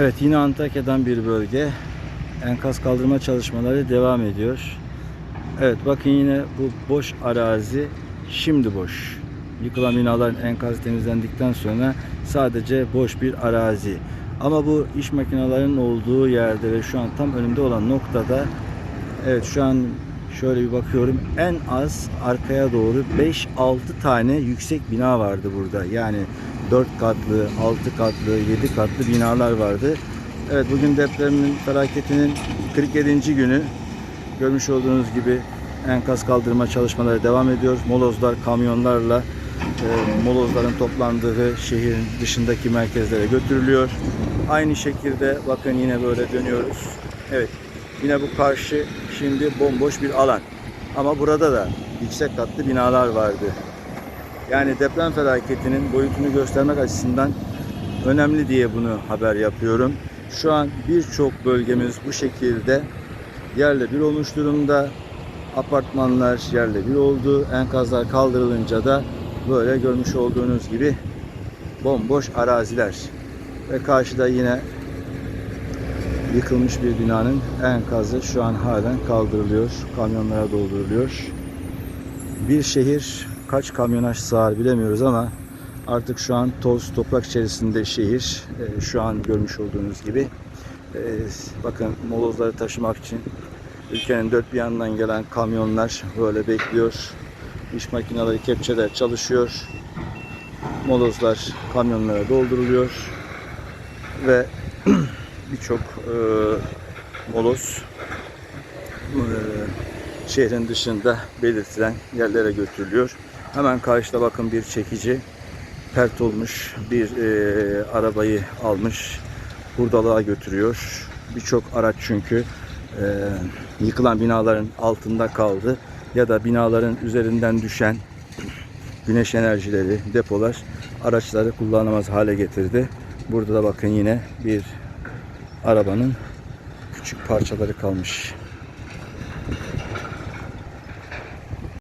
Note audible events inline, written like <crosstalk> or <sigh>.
Evet yine Antakya'dan bir bölge. Enkaz kaldırma çalışmaları devam ediyor. Evet bakın yine bu boş arazi şimdi boş. Yıkılan binaların enkaz temizlendikten sonra sadece boş bir arazi. Ama bu iş makinelerinin olduğu yerde ve şu an tam önümde olan noktada evet şu an şöyle bir bakıyorum en az arkaya doğru 5-6 tane yüksek bina vardı burada. Yani 4 katlı, 6 katlı, 7 katlı binalar vardı. Evet bugün depremin felaketinin 47. günü. Görmüş olduğunuz gibi enkaz kaldırma çalışmaları devam ediyor. Molozlar kamyonlarla e, molozların toplandığı şehrin dışındaki merkezlere götürülüyor. Aynı şekilde bakın yine böyle dönüyoruz. Evet yine bu karşı şimdi bomboş bir alan. Ama burada da yüksek katlı binalar vardı. Yani deprem felaketinin boyutunu göstermek açısından önemli diye bunu haber yapıyorum. Şu an birçok bölgemiz bu şekilde yerle bir olmuş durumda. Apartmanlar yerle bir oldu. Enkazlar kaldırılınca da böyle görmüş olduğunuz gibi bomboş araziler. Ve karşıda yine yıkılmış bir binanın enkazı şu an halen kaldırılıyor. Kamyonlara dolduruluyor. Bir şehir kaç kamyonaj sığar bilemiyoruz ama artık şu an toz toprak içerisinde şehir. Ee, şu an görmüş olduğunuz gibi. Ee, bakın molozları taşımak için ülkenin dört bir yanından gelen kamyonlar böyle bekliyor. İş makineleri kepçeler çalışıyor. Molozlar kamyonlara dolduruluyor ve <clears throat> birçok e, moloz e, şehrin dışında belirtilen yerlere götürülüyor. Hemen karşıda bakın bir çekici pert olmuş bir e, arabayı almış hurdalığa götürüyor. Birçok araç çünkü e, yıkılan binaların altında kaldı ya da binaların üzerinden düşen güneş enerjileri, depolar araçları kullanılamaz hale getirdi. Burada da bakın yine bir arabanın küçük parçaları kalmış.